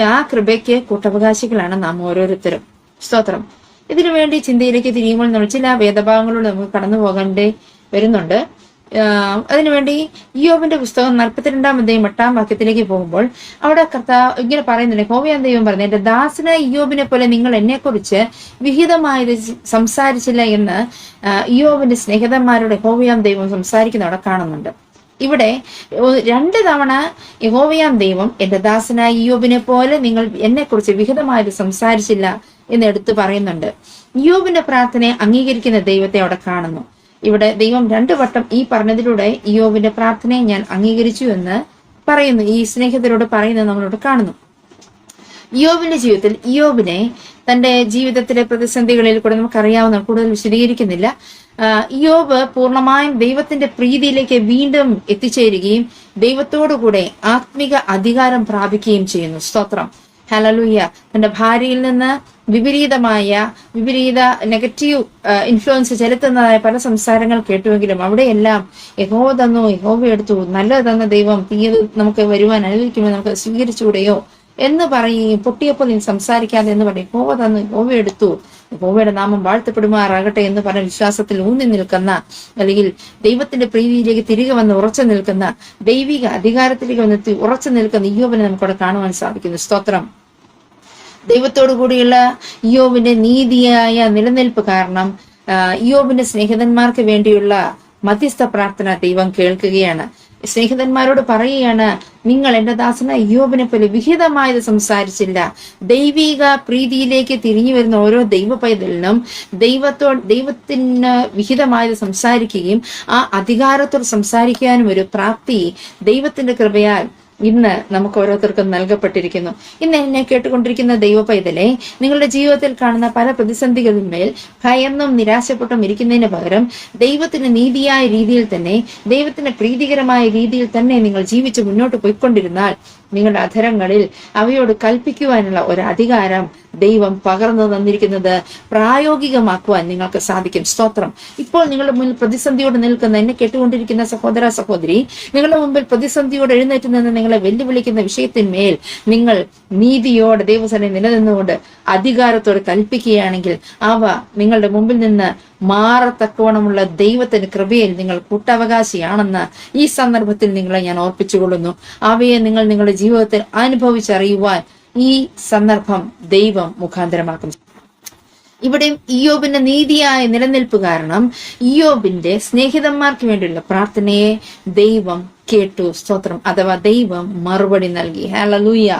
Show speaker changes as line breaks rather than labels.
ആ കൃപയ്ക്ക് കൂട്ടവകാശികളാണ് നാം ഓരോരുത്തരും. സ്തോത്രം. ഇതിനു വേണ്ടി ചിന്തയിലേക്ക് തിരിയുമ്പോൾ നമ്മൾ ചില വേദഭാവങ്ങളോട് നമുക്ക് കടന്നു പോകേണ്ടി വരുന്നുണ്ട്. അതിനുവേണ്ടി യോബിന്റെ പുസ്തകം നാൽപ്പത്തിരണ്ടാം അധ്യായം എട്ടാം വാക്യത്തിലേക്ക് പോകുമ്പോൾ അവിടെ കർത്താവ് ഇങ്ങനെ പറയുന്നുണ്ട്. ഹോവിയാൻ ദൈവം പറഞ്ഞു എന്റെ ദാസന യോബിനെ പോലെ നിങ്ങൾ എന്നെക്കുറിച്ച് വിഹിതമായത് സംസാരിച്ചില്ല എന്ന് യോബിന്റെ സ്നേഹിതന്മാരുടെ ഹോവിയാം ദൈവം സംസാരിക്കുന്ന അവിടെ കാണുന്നുണ്ട്. ഇവിടെ രണ്ട് തവണ യഹോവയാം ദൈവം എന്റെ ദാസനായ യോബിനെ പോലെ നിങ്ങൾ എന്നെക്കുറിച്ച് വിഹിതമായത് സംസാരിച്ചില്ല എന്ന് എടുത്തു പറയുന്നുണ്ട്. യോബിന്റെ പ്രാർത്ഥനയെ അംഗീകരിക്കുന്ന ദൈവത്തെ അവിടെ കാണുന്നു. ഇവിടെ ദൈവം രണ്ടു വട്ടം ഈ പറഞ്ഞതിലൂടെ യോബിന്റെ പ്രാർത്ഥനയെ ഞാൻ അംഗീകരിച്ചു എന്ന് പറയുന്നു. ഈ സ്നേഹിതരോട് പറയുന്നത് നമ്മളോട് കാണുന്നു. യോബിന്റെ ജീവിതത്തിൽ യോബിനെ തന്റെ ജീവിതത്തിലെ പ്രതിസന്ധികളിൽ കൂടെ നമുക്കറിയാവുന്ന കൂടുതൽ വിശദീകരിക്കുന്നില്ല. ഇയോബ് യോബ് പൂർണമായും ദൈവത്തിന്റെ പ്രീതിയിലേക്ക് വീണ്ടും എത്തിച്ചേരുകയും ദൈവത്തോടുകൂടെ ആത്മിക അധികാരം പ്രാപിക്കുകയും ചെയ്യുന്നു. സ്തോത്രം. ഹലലുയ്യ തന്റെ ഭാര്യയിൽ നിന്ന് വിപരീതമായ വിപരീത നെഗറ്റീവ് ഇൻഫ്ലുവൻസ് ചെലുത്തുന്നതായ പല സംസാരങ്ങൾ കേട്ടുവെങ്കിലും അവിടെയെല്ലാം യഹോവ തന്നു യഹോവ എടുത്തു. നല്ലത് തന്ന ദൈവം തീയത് നമുക്ക് വരുവാൻ അനുവദിക്കുമ്പോൾ നമുക്ക് സ്വീകരിച്ചുകൂടെയോ? എന്ന് പറയുകയും പൊട്ടിയപ്പോൾ നീ സംസാരിക്കാതെ എന്ന് പറയും. യഹോവ തന്നു യഹോവ എടുത്തു. യഹോവയുടെ നാമം വാഴ്ത്തപ്പെടുമാറാകട്ടെ എന്ന് പറഞ്ഞ വിശ്വാസത്തിൽ ഊന്നി നിൽക്കുന്ന അല്ലെങ്കിൽ ദൈവത്തിന്റെ പ്രീതിയിലേക്ക് തിരികെ വന്ന് ഉറച്ചു നിൽക്കുന്ന ദൈവിക അധികാരത്തിലേക്ക് വന്ന് ഉറച്ചു നിൽക്കുന്ന ഈയോബിനെ നമുക്കവിടെ കാണുവാൻ സാധിക്കുന്നു. സ്തോത്രം. ദൈവത്തോടു കൂടിയുള്ള ഇയോബിന്റെ നീതിയായ നിലനിൽപ്പ് കാരണം യോബിന്റെ സ്നേഹിതന്മാർക്ക് വേണ്ടിയുള്ള മധ്യസ്ഥ പ്രാർത്ഥന ദൈവം കേൾക്കുകയാണ്. സ്നേഹിതന്മാരോട് പറയുകയാണ് നിങ്ങൾ എന്റെ ദാസന യോബിനെ പോലെ വിഹിതമായത് സംസാരിച്ചില്ല. ദൈവിക പ്രീതിയിലേക്ക് തിരിഞ്ഞു വരുന്ന ഓരോ ദൈവ പൈതലിനും ദൈവത്തോ ദൈവത്തിന് വിഹിതമായത് സംസാരിക്കുകയും ആ അധികാരത്തോട് സംസാരിക്കാനും ഒരു പ്രാപ്തി ദൈവത്തിന്റെ കൃപയാൽ ഇന്ന് നമുക്ക് ഓരോരുത്തർക്കും നൽകപ്പെട്ടിരിക്കുന്നു. ഇന്ന് എന്നെ കേട്ടുകൊണ്ടിരിക്കുന്ന ദൈവ പൈതലെ നിങ്ങളുടെ ജീവിതത്തിൽ കാണുന്ന പല പ്രതിസന്ധികളിന്മേൽ ഭയന്നും നിരാശപ്പെട്ടും ഇരിക്കുന്നതിന് പകരം ദൈവത്തിന് നീതിയായ രീതിയിൽ തന്നെ ദൈവത്തിന് പ്രീതികരമായ രീതിയിൽ തന്നെ നിങ്ങൾ ജീവിച്ച് മുന്നോട്ട് പോയിക്കൊണ്ടിരുന്നാൽ നിങ്ങളുടെ അധരങ്ങളിൽ അവയോട് കൽപ്പിക്കുവാനുള്ള ഒരു അധികാരം ദൈവം പകർന്നു തന്നിരിക്കുന്നത് പ്രായോഗികമാക്കുവാൻ നിങ്ങൾക്ക് സാധിക്കും. സ്തോത്രം. ഇപ്പോൾ നിങ്ങളുടെ മുന്നിൽ പ്രതിസന്ധിയോട് നിൽക്കുന്ന എന്നെ കേട്ടുകൊണ്ടിരിക്കുന്ന സഹോദര സഹോദരി നിങ്ങളുടെ മുമ്പിൽ പ്രതിസന്ധിയോട് എഴുന്നേറ്റ് നിന്ന് നിങ്ങളെ വെല്ലുവിളിക്കുന്ന വിഷയത്തിന്മേൽ നിങ്ങൾ നീതിയോടെ ദൈവസനെ നിലനിന്നുകൊണ്ട് അധികാരത്തോട് കൽപ്പിക്കുകയാണെങ്കിൽ അവ നിങ്ങളുടെ മുമ്പിൽ നിന്ന് മാറത്തക്കവണമുള്ള ദൈവത്തിന് കൃപയിൽ നിങ്ങൾ കൂട്ടവകാശിയാണെന്ന് ഈ സന്ദർഭത്തിൽ നിങ്ങളെ ഞാൻ ഓർപ്പിച്ചുകൊള്ളുന്നു. അവയെ നിങ്ങൾ നിങ്ങളുടെ ജീവിതത്തിൽ അനുഭവിച്ചറിയുവാൻ ഈ സന്ദർഭം ദൈവം മുഖാന്തരമാക്കും ഇവിടെ ഇയോബിന്റെ നീതിയായ നിലനിൽപ്പ് കാരണം ഇയോബിന്റെ സ്നേഹിതന്മാർക്ക് വേണ്ടിയുള്ള പ്രാർത്ഥനയെ ദൈവം കേട്ടു സ്തോത്രം അഥവാ ദൈവം മറുപടി നൽകി. ഹലലൂയ